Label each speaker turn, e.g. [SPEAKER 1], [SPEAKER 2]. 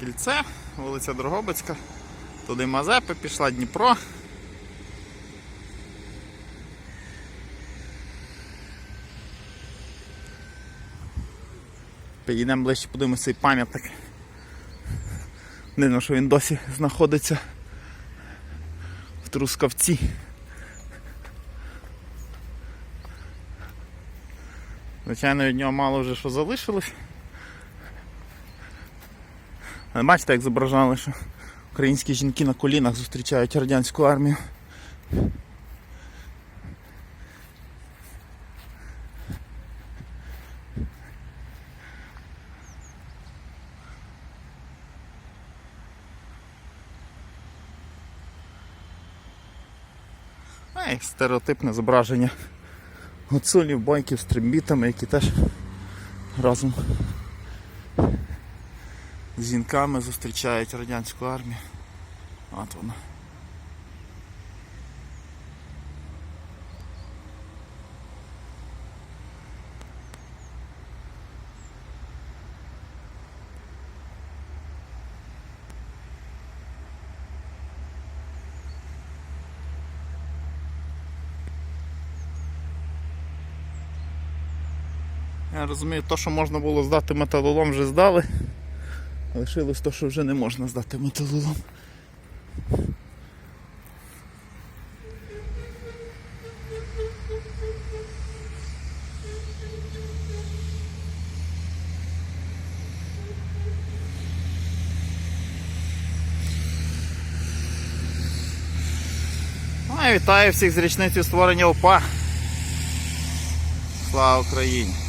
[SPEAKER 1] Кільце, вулиця Дрогобицька. Туди Мазепи, пішла Дніпро. Підійдемо ближче, подивимося цей пам'ятник. Дивно, що він досі знаходиться в Трускавці. Звичайно, від нього мало вже що залишилось. Але бачите, як зображали, що українські жінки на колінах зустрічають радянську армію. А стереотипне зображення гуцулів, бойків з трембітами, які теж разом з зустрічають радянську армію. От вона. Я розумію, то, що можна було здати металолом, вже здали. Лишилось то, що вже не можна здати металолом. Вітаю всіх з річницею створення ОПА. Слава Україні!